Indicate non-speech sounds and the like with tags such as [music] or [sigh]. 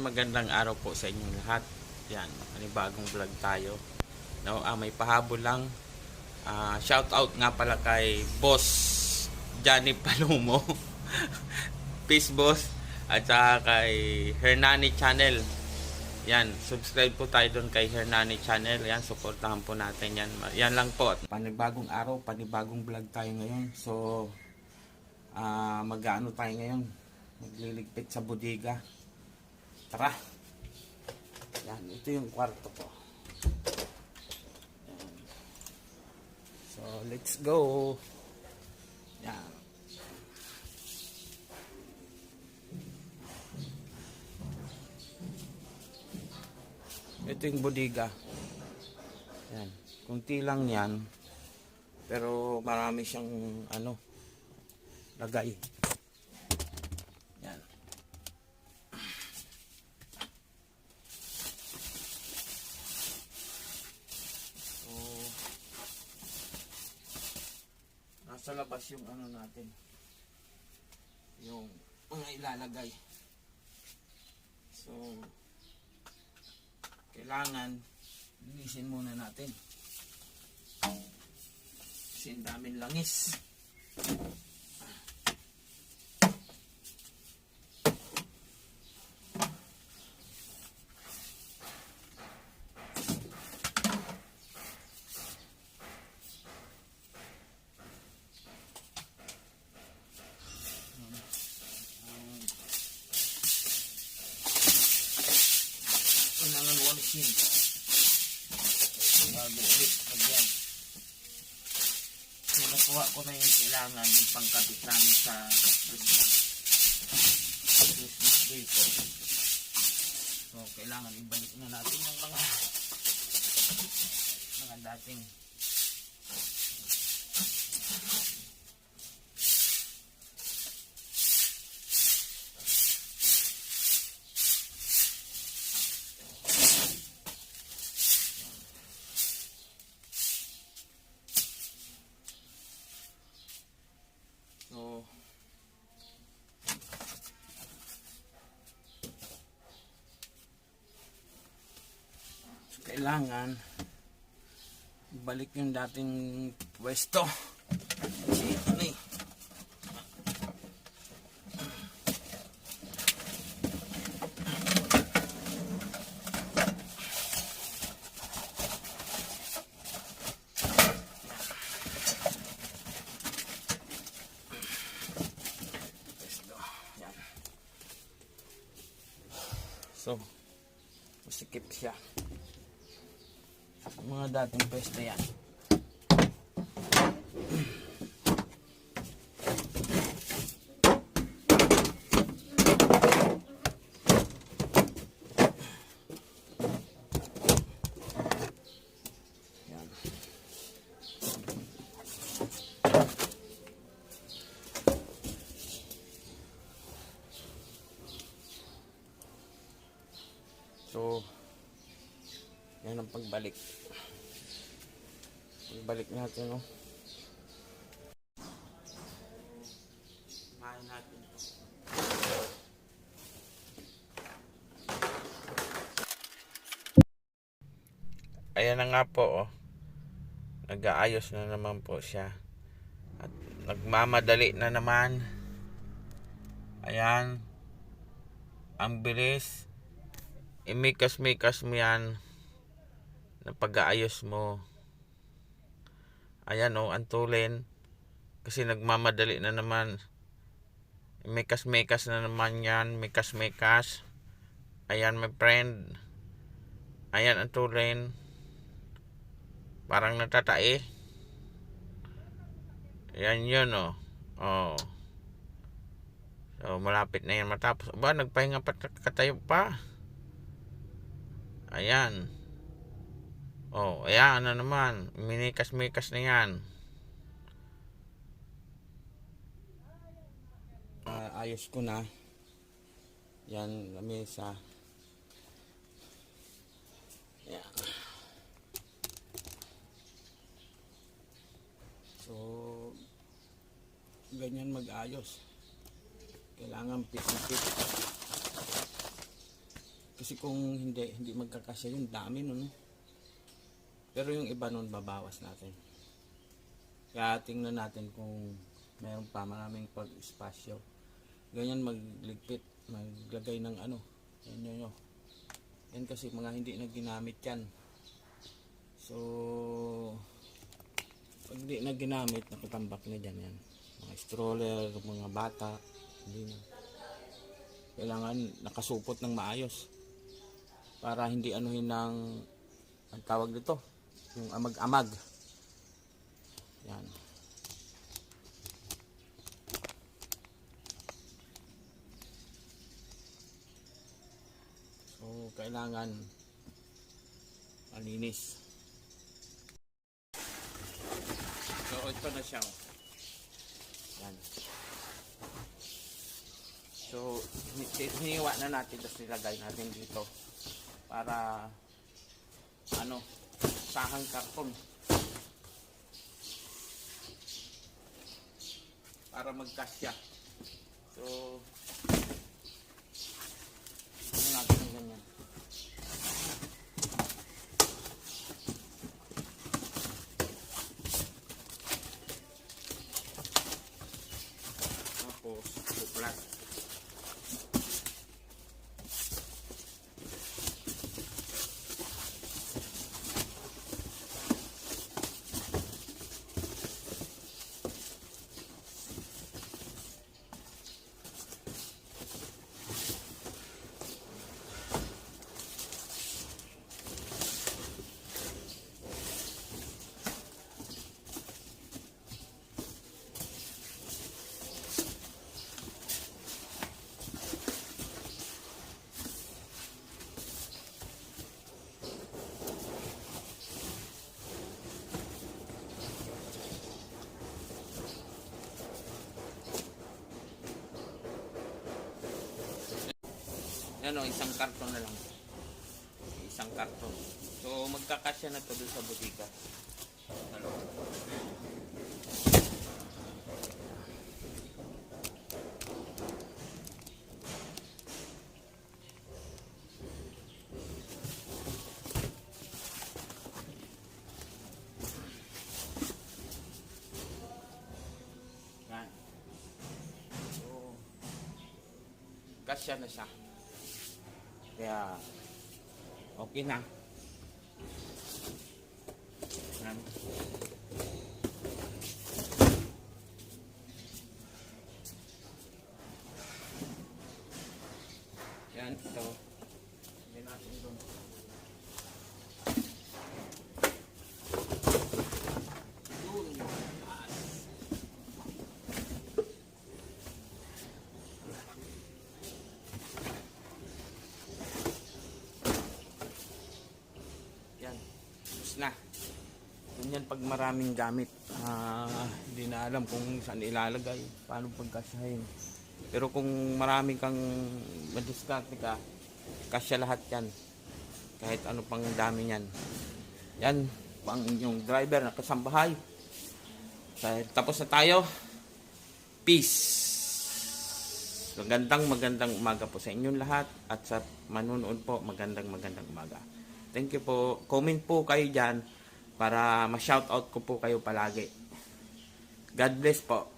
Magandang araw po sa inyong lahat. Yan, panibagong vlog tayo. No, ah, may pahabol lang. Ah, shout out nga pala kay Boss Johnny Palomo. [laughs] Peace Boss. At saka kay Hernani Channel. Yan, subscribe po tayo doon kay Hernani Channel. Yan, supportahan po natin yan. Yan lang po. Panibagong araw, panibagong vlog tayo ngayon. So, ah mag-ano tayo ngayon? Magliligpit sa bodega. Tara. Yan, ito yung kwarto ko. So, let's go. Yan. Ito yung bodega. Yan. Kunti lang yan. Pero marami siyang ano, lagay. Yan. So, nasa labas yung ano natin. Yung mga ilalagay. So, kailangan linisin muna natin. Kasi daming langis. Walisin. Bago ulit. Lagyan. So, nakuha ko na yung kailangan yung pangkapit namin sa Christmas. Christmas. So, kailangan ibalik na natin yung mga mga dating kailangan balik yung dating pwesto. Kasi ano eh. Pwesto. Yan. So, masikip siya. Mga dating pwesto yan. So, yan ang pagbalik. Pagbalik natin, no? Mahin natin. Ayan na nga po, oh. Nag-aayos na naman po siya. At nagmamadali na naman. Ayan. Ang bilis imikas-mikas mo yan na pag-aayos mo. Ayan o, oh, antulin. Kasi nagmamadali na naman. Mikas-mikas na naman yan. Mikas-mikas. Ayan, my friend. Ayan, antulin. Parang natatae. Ayan yun o. Oh. oh. So, malapit na yan matapos. Ba, nagpahinga pa katayo pa. Ayan. Oh, ayan na naman. Minikas-mikas na yan. Ah, ayos ko na. Yan, lamesa. Ayan. So, ganyan mag-ayos. Kailangan pitik-pitik. Kasi kung hindi, hindi magkakasya yun, dami nun. eh. Pero yung iba nun, babawas natin. Kaya tingnan natin kung meron pa maraming pag-espasyo. Ganyan magligpit, maglagay ng ano. Yan yun yun. Yan kasi mga hindi na ginamit yan. So, pag hindi na ginamit, nakatambak na dyan yan. Mga stroller, mga bata, hindi na. Kailangan nakasupot ng maayos. Para hindi anuhin ng, ang tawag dito, yung amag-amag. Yan. So, kailangan malinis. So, ito na siya. Yan. So, hi- hi- hiniwa na natin tapos nilagay natin dito para ano, sahang karton. Para magkasya. So, ano natin yung ganyan. Tapos, buklat. Ano, isang karton na lang. Isang karton. So, magkakasya na to sa butika. Ano? Kasya na siya. Kaya, okay na. Yan. Yan, ito. Hindi natin doon. Yun, taas. Yan. Tapos na. Ganyan pag maraming gamit. Ah, hindi na alam kung saan ilalagay. Paano pagkasyahin. Pero kung marami kang madiskarte ka, kasya lahat yan. Kahit ano pang dami yan. Yan, pang inyong driver na kasambahay. Tapos na tayo. Peace. Magandang magandang umaga po sa inyong lahat at sa manunood po magandang magandang umaga. Thank you po. Comment po kayo dyan para ma-shoutout ko po kayo palagi. God bless po.